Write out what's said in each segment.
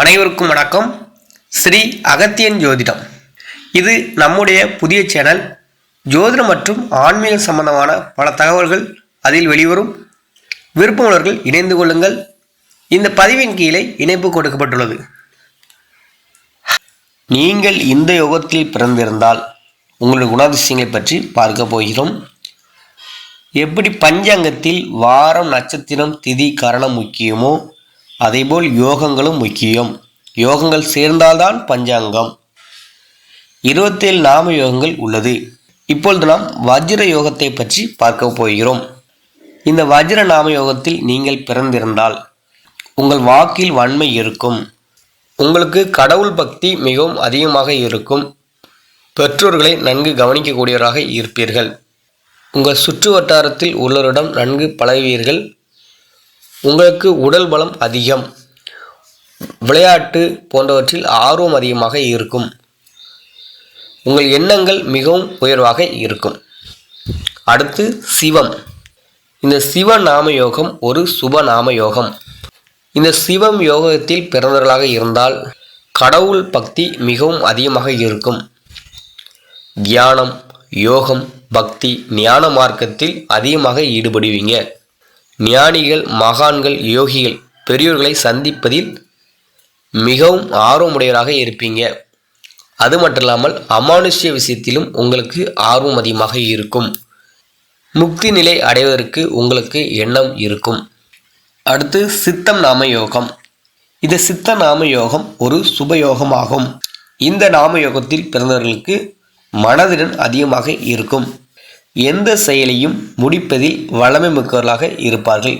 அனைவருக்கும் வணக்கம். ஸ்ரீ அகத்தியன் ஜோதிடம். இது நம்முடைய புதிய சேனல். ஜோதிடம் மற்றும் ஆன்மீக சம்பந்தமான பல தகவல்கள் அதில் வெளிவரும். விருப்பமுள்ளவர்கள் இணைந்து கொள்ளுங்கள். இந்த பதிவின் கீழே இணைப்பு கொடுக்கப்பட்டுள்ளது. நீங்கள் இந்த யோகத்தில் பிறந்திருந்தால் உங்களுடைய குணாதிசயங்களை பற்றி பார்க்க போகிறோம். எப்படி பஞ்சாங்கத்தில் வாரம் நட்சத்திரம் திதி கரணம் முக்கியமோ? அதேபோல் யோகங்களும் முக்கியம். யோகங்கள் சேர்ந்தால்தான் பஞ்சாங்கம். இருபத்தேழு நாம யோகங்கள் உள்ளது. இப்பொழுது நாம் வஜ்ர யோகத்தை பற்றி பார்க்க போகிறோம். இந்த வஜ்ர நாம யோகத்தில் நீங்கள் பிறந்திருந்தால் உங்கள் வாக்கில் வன்மை இருக்கும். உங்களுக்கு கடவுள் பக்தி மிகவும் அதிகமாக இருக்கும். பெற்றோர்களை நன்கு கவனிக்கக்கூடியவராக இருப்பீர்கள். உங்கள் சுற்று வட்டாரத்தில் உள்ளவரிடம் நன்கு பழகுவீர்கள். உங்களுக்கு உடல் பலம் அதிகம். விளையாட்டு போன்றவற்றில் ஆர்வம் அதிகமாக இருக்கும். உங்கள் எண்ணங்கள் மிகவும் உயர்வாக இருக்கும். அடுத்து சிவம். இந்த சிவ நாம யோகம் ஒரு சுப நாம யோகம் இந்த சிவம் யோகத்தில் பிறந்தவர்களாக இருந்தால் கடவுள் பக்தி மிகவும் அதிகமாக இருக்கும். தியானம் யோகம் பக்தி ஞான மார்க்கத்தில் அதிகமாக ஈடுபடுவீங்க. ஞானிகள் மகான்கள் யோகிகள் பெரியோர்களை சந்திப்பதில் மிகவும் ஆர்வமுடையவராக இருப்பீங்க. அது மட்டும் இல்லாமல் அமானுஷ்ய விஷயத்திலும் உங்களுக்கு ஆர்வம் அதிகமாக இருக்கும். முக்தி நிலை அடைவதற்கு உங்களுக்கு எண்ணம் இருக்கும். அடுத்து சித்தம் நாம யோகம். இந்த சித்த நாம யோகம் ஒரு சுபயோகமாகும் இந்த நாம யோகத்தில் பிறந்தவர்களுக்கு மனதிடன் அதிகமாக இருக்கும். எந்த செயலையும் முடிப்பதில் வளமை மிக்கவர்களாக இருப்பார்கள்.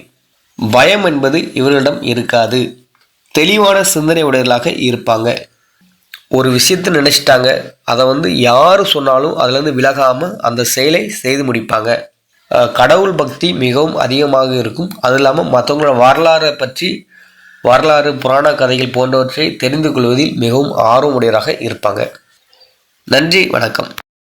பயம் என்பது இவர்களிடம் இருக்காது. தெளிவான சிந்தனை உடையவர்களாக இருப்பாங்க. ஒரு விஷயத்தை நினச்சிட்டாங்க அதை வந்து யார் சொன்னாலும் அதுலேருந்து விலகாமல் அந்த செயலை செய்து முடிப்பாங்க. கடவுள் பக்தி மிகவும் அதிகமாக இருக்கும். அது இல்லாமல் மற்றவங்களோட வரலாறை பற்றி வரலாறு புராண கதைகள் போன்றவற்றை தெரிந்து கொள்வதில் மிகவும் ஆர்வமுடையவராக இருப்பாங்க. நன்றி வணக்கம்.